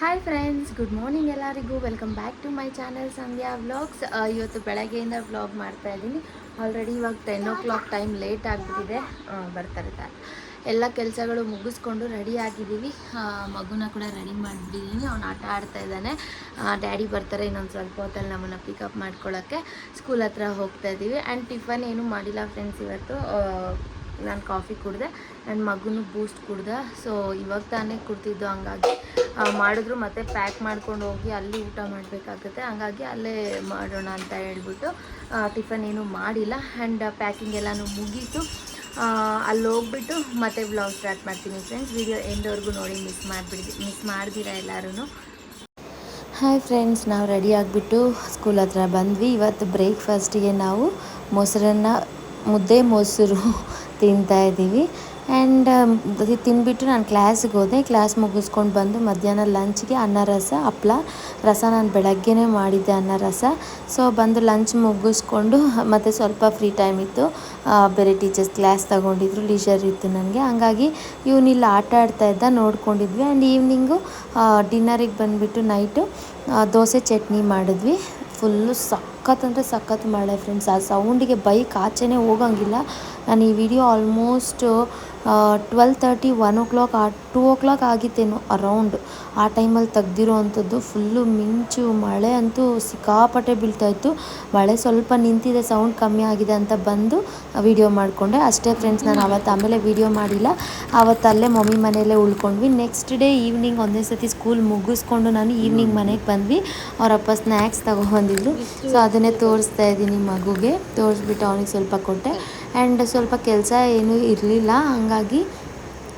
Hi friends good morning ಎಲ್ಲರಿಗೂ. Welcome back to my channel Sandhya vlogs ಇವತ್ತು ಬೆಳಗ್ಗೆಯಿಂದ vlog ಮಾಡ್ತಾ ಇದ್ದೀನಿ. ಆಲ್ರೆಡಿ ಇವಾಗ ten o'clock time late ಆಗಿಬಿಟ್ಟಿದೆ ಬರ್ತಾರೆ ಎಲ್ಲ ಕೆಲಸಗಳು ಮುಗಿಸ್ಕೊಂಡು ರೆಡಿ ಆಗಿದ್ದೀವಿ. ಮಗುನ ಕೂಡ ರೆಡಿ ಮಾಡಿಬಿಟ್ಟಿದ್ದೀನಿ ಅವ್ನು ಆಟ ಆಡ್ತಾ ಇದ್ದಾನೆ. ಡ್ಯಾಡಿ ಬರ್ತಾರೆ ಇನ್ನೊಂದು ಸ್ವಲ್ಪ ಹೊತ್ತಲ್ಲಿ ನಮ್ಮನ್ನು ಪಿಕಪ್ ಮಾಡ್ಕೊಳ್ಳೋಕ್ಕೆ ಸ್ಕೂಲ್ ಹತ್ರ ಹೋಗ್ತಾ ಇದ್ದೀವಿ. ಆ್ಯಂಡ್ ಟಿಫನ್ ಏನೂ ಮಾಡಿಲ್ಲ ಫ್ರೆಂಡ್ಸ್ ಇವತ್ತು. ನಾನು ಕಾಫಿ ಕುಡಿದೆ ನನ್ನ ಮಗುನು ಬೂಸ್ಟ್ ಕುಡ್ದೆ. ಸೊ ಇವಾಗ ತಾನೇ ಕುಡ್ತಿದ್ದು ಹಂಗಾಗಿ. ಮಾಡಿದ್ರು ಮತ್ತೆ ಪ್ಯಾಕ್ ಮಾಡ್ಕೊಂಡು ಹೋಗಿ ಅಲ್ಲಿ ಊಟ ಮಾಡಬೇಕಾಗುತ್ತೆ. ಹಂಗಾಗಿ ಅಲ್ಲೇ ಮಾಡೋಣ ಅಂತ ಹೇಳ್ಬಿಟ್ಟು ಟಿಫನ್ ಏನೂ ಮಾಡಿಲ್ಲ. ಆ್ಯಂಡ್ ಪ್ಯಾಕಿಂಗ್ ಎಲ್ಲಾನು ಮುಗೀತು. ಅಲ್ಲಿ ಹೋಗ್ಬಿಟ್ಟು ಮತ್ತೆ ಬ್ಲಾಗ್ ಸ್ಟಾರ್ಟ್ ಮಾಡ್ತೀನಿ ಫ್ರೆಂಡ್ಸ್ ವಿಡಿಯೋ ಎಂಡವರೆಗೂ ನೋಡಿ ಮಿಸ್ ಮಾಡಿಬಿಡಿ ಮಿಸ್ ಮಾಡ್ದಿರಾ ಎಲ್ಲರೂ ಹಾಯ್ ಫ್ರೆಂಡ್ಸ್ ನಾವು ರೆಡಿ ಆಗಿಬಿಟ್ಟು ಸ್ಕೂಲ್ ಹತ್ರ ಬಂದ್ವಿ. ಇವತ್ತು ಬ್ರೇಕ್ಫಾಸ್ಟಿಗೆ ನಾವು ಮೊಸರನ್ನ, ಮುದ್ದೆ ಮೊಸರು ತಿಂತಾ ಇದ್ದೀವಿ. ಆ್ಯಂಡ್ ಇದು ತಿಂದ್ಬಿಟ್ಟು ನಾನು ಕ್ಲಾಸಿಗೆ ಹೋದೆ. ಕ್ಲಾಸ್ ಮುಗಿಸ್ಕೊಂಡು ಬಂದು ಮಧ್ಯಾಹ್ನ ಲಂಚ್ಗೆ ಅನ್ನ ರಸ, ಹಪ್ಳ. ರಸ ನಾನು ಬೆಳಗ್ಗೆನೇ ಮಾಡಿದ್ದೆ ಅನ್ನ ರಸ. ಸೊ ಬಂದು ಲಂಚ್ ಮುಗಿಸ್ಕೊಂಡು ಮತ್ತು ಸ್ವಲ್ಪ ಫ್ರೀ ಟೈಮ್ ಇತ್ತು. ಬೇರೆ ಟೀಚರ್ಸ್ ಕ್ಲಾಸ್ ತಗೊಂಡಿದ್ರು. ಲೀಜರ್ ಇತ್ತು ನನಗೆ. ಹಂಗಾಗಿ ಇವನಿಲ್ಲ ಆಟ ಆಡ್ತಾ ಇದ್ದ ನೋಡ್ಕೊಂಡಿದ್ವಿ. ಆ್ಯಂಡ್ ಈವ್ನಿಂಗು ಡಿನ್ನರಿಗೆ ಬಂದುಬಿಟ್ಟು ನೈಟು ದೋಸೆ ಚಟ್ನಿ ಮಾಡಿದ್ವಿ. ಫುಲ್ಲು ಸಖತ್ ಅಂದರೆ ಸಖತ್ ಮಳೆ ಫ್ರೆಂಡ್ಸ್ ಆ ಸೌಂಡಿಗೆ ಬೈಕ್ ಆಚೆನೇ ಹೋಗಂಗಿಲ್ಲ. ನಾನು ಈ video almost twelve thirty one o'clock ಆ ಟೂ ಓ ಕ್ಲಾಕ್ ಆಗಿತ್ತೇನೋ ಅರೌಂಡ್ ಆ ಟೈಮಲ್ಲಿ ತೆಗ್ದಿರೋ ಅಂಥದ್ದು ಫುಲ್ಲು ಮಿಂಚು ಮಳೆ ಅಂತೂ ಸಿಕ್ಕಾಪಟ್ಟೆ ಬೀಳ್ತಾಯಿತ್ತು ಮಳೆ ಸ್ವಲ್ಪ ನಿಂತಿದೆ ಸೌಂಡ್ ಕಮ್ಮಿ ಆಗಿದೆ ಅಂತ ಬಂದು ವಿಡಿಯೋ ಮಾಡಿಕೊಂಡೆ. ಅಷ್ಟೇ ಫ್ರೆಂಡ್ಸ್ ನಾನು ಅವತ್ತು ಆಮೇಲೆ ವಿಡಿಯೋ ಮಾಡಿಲ್ಲ. ಆವತ್ತು ಅಲ್ಲೇ ಮಮ್ಮಿ ಮನೆಯಲ್ಲೇ ಉಳ್ಕೊಂಡ್ವಿ. ನೆಕ್ಸ್ಟ್ ಡೇ ಈವ್ನಿಂಗ್ ಒಂದೇ ಸತಿ ಸ್ಕೂಲ್ ಮುಗಿಸ್ಕೊಂಡು ನಾನು ಈವ್ನಿಂಗ್ ಮನೆಗೆ ಬಂದ್ವಿ. ಅವರಪ್ಪ ಸ್ನ್ಯಾಕ್ಸ್ ತಗೊಬಂದಿದ್ರು ಸೊ ಅದನ್ನೇ ತೋರಿಸ್ತಾ ಇದ್ದೀನಿ ಮಗುಗೆ. ತೋರಿಸ್ಬಿಟ್ಟು ಅವನಿಗೆ ಸ್ವಲ್ಪ ಕೊಟ್ಟೆ. ಆ್ಯಂಡ್ ಸ್ವಲ್ಪ ಕೆಲಸ ಏನೂ ಇರಲಿಲ್ಲ. ಹಂಗಾಗಿ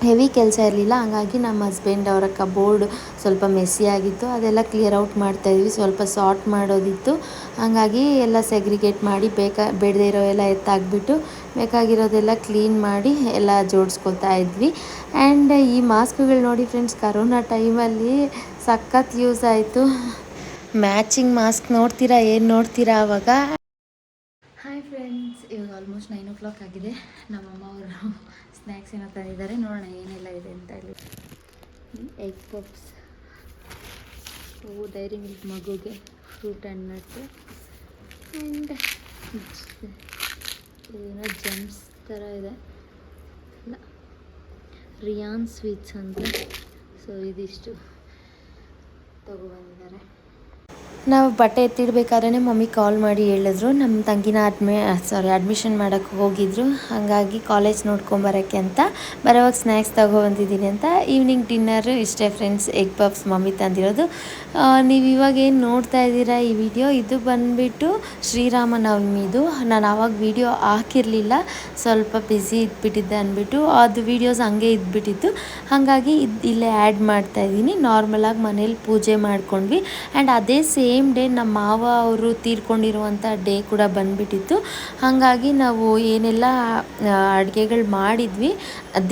ಹೆವಿ ಕೆಲಸ ಇರಲಿಲ್ಲ. ಹಂಗಾಗಿ ನಮ್ಮ ಹಸ್ಬೆಂಡ್ ಅವರ ಕಬೋರ್ಡ್ ಸ್ವಲ್ಪ ಮೆಸ್ಸಿ ಆಗಿತ್ತು. ಅದೆಲ್ಲ ಕ್ಲಿಯರ್ ಔಟ್ ಮಾಡ್ತಾಯಿದ್ವಿ ಸ್ವಲ್ಪ ಸಾರ್ಟ್ ಮಾಡೋದಿತ್ತು. ಹಂಗಾಗಿ ಎಲ್ಲ ಸೆಗ್ರಿಗೇಟ್ ಮಾಡಿ ಬೇಕಾ, ಬೇಡದೇ ಇರೋ ಎಲ್ಲ ಎತ್ತಾಕ್ಬಿಟ್ಟು ಬೇಕಾಗಿರೋದೆಲ್ಲ ಕ್ಲೀನ್ ಮಾಡಿ ಎಲ್ಲ ಜೋಡಿಸ್ಕೊತಾ ಇದ್ವಿ. ಆ್ಯಂಡ್ ಈ ಮಾಸ್ಕ್ಗಳು ನೋಡಿ ಫ್ರೆಂಡ್ಸ್ ಕರೋನಾ ಟೈಮಲ್ಲಿ ಸಖತ್ ಯೂಸ್ ಆಯಿತು. ಮ್ಯಾಚಿಂಗ್ ಮಾಸ್ಕ್ ನೋಡ್ತೀರಾ, ಏನು ನೋಡ್ತೀರಾ ಆವಾಗ ಹಾಯ್ ಫ್ರೆಂಡ್ಸ್ ಇವಾಗ ಆಲ್ಮೋಸ್ಟ್ ನೈನ್ ಓ ಕ್ಲಾಕ್ ಆಗಿದೆ. ನಮ್ಮಮ್ಮ ಅವರು ಸ್ನ್ಯಾಕ್ಸ್ ಏನೋ ತಂದಿದ್ದಾರೆ. ನೋಡೋಣ ಏನೆಲ್ಲ ಇದೆ ಅಂತ ಹೇಳಿ. ಎಗ್ ಪಪ್ಸ್ ಡೈರಿ ಮಿಲ್ಕ್ ಮಗುಗೆ ಫ್ರೂಟ್ ಆ್ಯಂಡ್ ನಟ್ ಆ್ಯಂಡ್ ಏನೋ ಜಮ್ಸ್ ಥರ ಇದೆ. ಇಲ್ಲ ರಿಯಾನ್ ಸ್ವೀಟ್ಸ್ ಅಂತ. ಸೊ ಇದಿಷ್ಟು ತಗೊಬಂದಿದ್ದಾರೆ ನಾವು ಬಟ್ಟೆ ಎತ್ತಿಡ್ಬೇಕಾದ್ರೆ ಮಮ್ಮಿ ಕಾಲ್ ಮಾಡಿ ಹೇಳಿದ್ರು. ನಮ್ಮ ತಂಗಿನ ಅಡ್ಮಿ ಸಾರಿ ಅಡ್ಮಿಷನ್ ಮಾಡೋಕ್ಕೆ ಹೋಗಿದ್ರು. ಹಾಗಾಗಿ ಕಾಲೇಜ್ ನೋಡ್ಕೊಂಬರೋಕ್ಕೆ ಅಂತ. ಬರೋವಾಗ ಸ್ನ್ಯಾಕ್ಸ್ ತಗೊಬಂದಿದ್ದೀನಿ ಅಂತ. ಈವ್ನಿಂಗ್ ಡಿನ್ನರ್ ಇಷ್ಟೇ ಫ್ರೆಂಡ್ಸ್ ಎಗ್ ಪಫ್ಸ್ ಮಮ್ಮಿ ತಂದಿರೋದು. ನೀವು ಇವಾಗ ಏನು ನೋಡ್ತಾ ಇದ್ದೀರಾ ಈ ವಿಡಿಯೋ ಇದು ಬಂದುಬಿಟ್ಟು ಶ್ರೀರಾಮನವಮಿದು ನಾನು ಆವಾಗ ವಿಡಿಯೋ ಹಾಕಿರಲಿಲ್ಲ. ಸ್ವಲ್ಪ ಬ್ಯುಸಿ ಇದ್ಬಿಟ್ಟಿದ್ದೆ ಅಂದ್ಬಿಟ್ಟು ಅದು ವೀಡಿಯೋಸ್ ಹಂಗೆ ಇದ್ಬಿಟ್ಟಿತ್ತು. ಹಾಗಾಗಿ ಇದು ಇಲ್ಲೇ ಆ್ಯಡ್ ಮಾಡ್ತಾ ಇದ್ದೀನಿ. ನಾರ್ಮಲಾಗಿ ಮನೇಲಿ ಪೂಜೆ ಮಾಡ್ಕೊಂಡ್ವಿ. ಆ್ಯಂಡ್ ಅದೇ ಸೇಮ್ ಡೇ ನಮ್ಮ ಮಾವ ಅವರು ತೀರ್ಕೊಂಡಿರುವಂಥ ಡೇ ಕೂಡ ಬಂದ್ಬಿಟ್ಟಿತ್ತು. ಹಾಗಾಗಿ ನಾವು ಏನೆಲ್ಲ ಅಡುಗೆಗಳು ಮಾಡಿದ್ವಿ.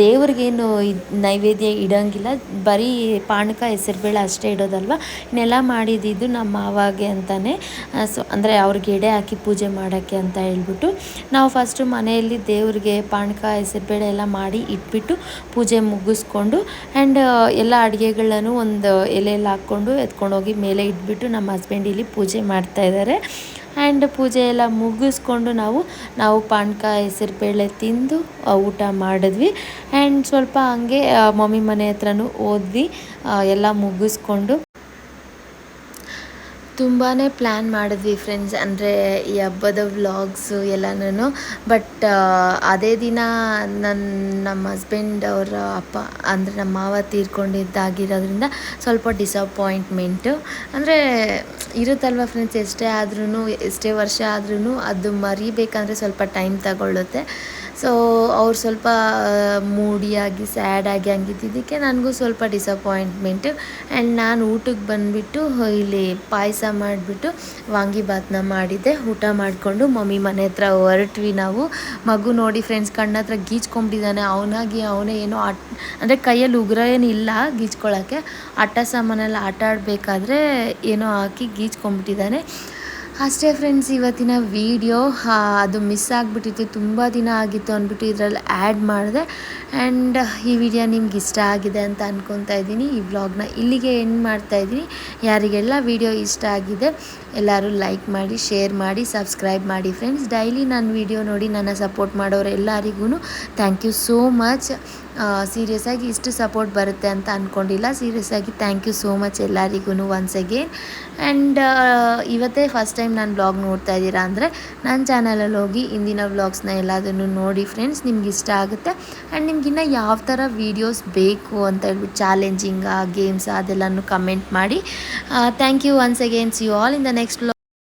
ದೇವ್ರಿಗೇನು ನೈವೇದ್ಯ ಇಡೋಂಗಿಲ್ಲ. ಬರೀ ಪಾನಕ ಹೆಸರುಬೇಳೆ ಅಷ್ಟೇ ಇಡೋದಲ್ವ? ಇನ್ನೆಲ್ಲ ಮಾಡಿದ್ದು ನಮ್ಮ ಮಾವಾಗೆ ಅಂತಲೇ ಸೊ, ಅಂದರೆ ಅವ್ರಿಗೆ ಎಡೆ ಹಾಕಿ ಪೂಜೆ ಮಾಡೋಕ್ಕೆ ಅಂತ ಹೇಳ್ಬಿಟ್ಟು ನಾವು ಫಸ್ಟು ಮನೆಯಲ್ಲಿ ದೇವ್ರಿಗೆ ಪಾನಕ, ಹೆಸರುಬೇಳೆ ಎಲ್ಲ ಮಾಡಿ ಇಟ್ಬಿಟ್ಟು ಪೂಜೆ ಮುಗಿಸ್ಕೊಂಡು ಆ್ಯಂಡ್ ಎಲ್ಲ ಅಡುಗೆಗಳನ್ನು ಒಂದು ಎಲೆಯಲ್ಲಿ ಹಾಕ್ಕೊಂಡು ಎತ್ಕೊಂಡೋಗಿ ಮೇಲೆ ಇಟ್ಬಿಟ್ಟು ನಮ್ಮ ಹಸ್ಬೆಂಡ್ ಇಲ್ಲಿ ಪೂಜೆ ಮಾಡ್ತಾ ಇದ್ದಾರೆ. ಆ್ಯಂಡ್ ಪೂಜೆ ಎಲ್ಲ ಮುಗಿಸ್ಕೊಂಡು ನಾವು ನಾವು ಪಾನಕ ಹೆಸರುಬೇಳೆ ತಿಂದು ಊಟ ಮಾಡಿದ್ವಿ. ಆ್ಯಂಡ್ ಸ್ವಲ್ಪ ಹಂಗೆ ಮಮ್ಮಿ ಮನೆ ಹತ್ರನೂ ಹೋದ್ವಿ. ಎಲ್ಲ ಮುಗಿಸ್ಕೊಂಡು ತುಂಬಾ ಪ್ಲ್ಯಾನ್ ಮಾಡಿದ್ವಿ ಫ್ರೆಂಡ್ಸ್ ಅಂದರೆ ಈ ಹಬ್ಬದ ವ್ಲಾಗ್ಸು ಎಲ್ಲನೂ ಬಟ್ ಅದೇ ದಿನ ನನ್ನ ನಮ್ಮ ಹಸ್ಬೆಂಡ್ ಅವರ ಅಪ್ಪ, ಅಂದರೆ ನಮ್ಮ ಮಾವ ತೀರ್ಕೊಂಡಿದ್ದಾಗಿರೋದ್ರಿಂದ ಸ್ವಲ್ಪ ಡಿಸಪಾಯಿಂಟ್ಮೆಂಟು ಅಂದರೆ ಇರುತ್ತಲ್ವ ಫ್ರೆಂಡ್ಸ್ ಎಷ್ಟೇ ಆದ್ರೂ ಎಷ್ಟೇ ವರ್ಷ ಆದ್ರೂ ಅದು ಮರಿಬೇಕಂದ್ರೆ ಸ್ವಲ್ಪ ಟೈಮ್ ತಗೊಳ್ಳುತ್ತೆ. ಸೊ ಅವ್ರು ಸ್ವಲ್ಪ ಮೂಡಿಯಾಗಿ ಸ್ಯಾಡಾಗಿ ಹಂಗಿದ್ದಿದ್ದಕ್ಕೆ ನನಗೂ ಸ್ವಲ್ಪ ಡಿಸಪಾಯಿಂಟ್ಮೆಂಟು ಆ್ಯಂಡ್ ನಾನು ಊಟಕ್ಕೆ ಬಂದುಬಿಟ್ಟು ಇಲ್ಲಿ ಪಾಯಸ ಮಾಡಿಬಿಟ್ಟು ವಾಂಗಿಬಾತನ್ನ ಮಾಡಿದ್ದೆ. ಊಟ ಮಾಡಿಕೊಂಡು ಮಮ್ಮಿ ಮನೆ ಹತ್ರ ಹೊರಟ್ವಿ ನಾವು. ಮಗು ನೋಡಿ ಫ್ರೆಂಡ್ಸ್ ಕಣ್ಣ ಹತ್ರ ಗೀಚ್ಕೊಂಡಿದ್ದಾನೆ ಅವನಾಗಿ ಅವನೇ ಏನೋ ಆಟ, ಅಂದರೆ ಕೈಯಲ್ಲಿ ಉಗುರ ಏನಿಲ್ಲ ಗೀಚ್ಕೊಳ್ಳೋಕ್ಕೆ ಆಟ ಸಾಮಾನೆಲ್ಲ ಆಟ ಆಡಬೇಕಾದ್ರೆ ಏನೋ ಹಾಕಿ ಗೀಚ್ಕೊಂಬಿಟ್ಟಿದ್ದಾನೆ ಅಷ್ಟೇ ಫ್ರೆಂಡ್ಸ್ ಇವತ್ತಿನ ವಿಡಿಯೋ ಅದು ಮಿಸ್ ಆಗಿಬಿಟ್ಟಿತ್ತು, ತುಂಬ ದಿನ ಆಗಿತ್ತು ಅಂದ್ಬಿಟ್ಟು ಇದರಲ್ಲಿ ಆ್ಯಡ್ ಮಾಡಿದೆ. ಆ್ಯಂಡ್ ಈ ವಿಡಿಯೋ ನಿಮ್ಗೆ ಇಷ್ಟ ಆಗಿದೆ ಅಂತ ಅಂದ್ಕೊತಾ ಇದ್ದೀನಿ. ಈ ವ್ಲಾಗ್ನ ಇಲ್ಲಿಗೆ ಎಂಡ್ ಮಾಡ್ತಾ ಇದ್ದೀನಿ. ಯಾರಿಗೆಲ್ಲ ವಿಡಿಯೋ ಇಷ್ಟ ಆಗಿದೆ ಎಲ್ಲರೂ ಲೈಕ್ ಮಾಡಿ ಶೇರ್ ಮಾಡಿ ಸಬ್ಸ್ಕ್ರೈಬ್ ಮಾಡಿ ಫ್ರೆಂಡ್ಸ್ ಡೈಲಿ ನನ್ನ ವಿಡಿಯೋ ನೋಡಿ ನನ್ನ ಸಪೋರ್ಟ್ ಮಾಡೋರು ಎಲ್ಲರಿಗೂ thank you so much serious ಆಗಿ ಇಷ್ಟು ಸಪೋರ್ಟ್ ಬರುತ್ತೆ ಅಂತ ಅಂದ್ಕೊಂಡಿಲ್ಲ ಸೀರಿಯಸ್ ಆಗಿ ಥ್ಯಾಂಕ್ ಯು ಸೋ ಮಚ್ ಎಲ್ಲರಿಗೂ ಒನ್ಸ್ ಅಗೇನ್ ಆ್ಯಂಡ್ ಇವತ್ತೇ ಫಸ್ಟ್ ಟೈಮ್ ನಾನು ಬ್ಲಾಗ್ ನೋಡ್ತಾ ಇದ್ದೀರಾ ಅಂದರೆ ನನ್ನ ಚಾನಲಲ್ಲಿ ಹೋಗಿ ಇಂದಿನ ವ್ಲಾಗ್ಸ್ನ ಎಲ್ಲದನ್ನು ನೋಡಿ ಫ್ರೆಂಡ್ಸ್ ನಿಮ್ಗೆ ಇಷ್ಟ ಆಗುತ್ತೆ. ಆ್ಯಂಡ್ ನಿಮ್ಗಿನ್ನ ಯಾವ ಥರ ವೀಡಿಯೋಸ್ ಬೇಕು ಅಂತ ಹೇಳ್ಬಿಟ್ಟು ಚಾಲೆಂಜಿಂಗಾ ಗೇಮ್ಸ್ ಅದೆಲ್ಲನೂ ಕಮೆಂಟ್ ಮಾಡಿ. Thank you once again see you all in the next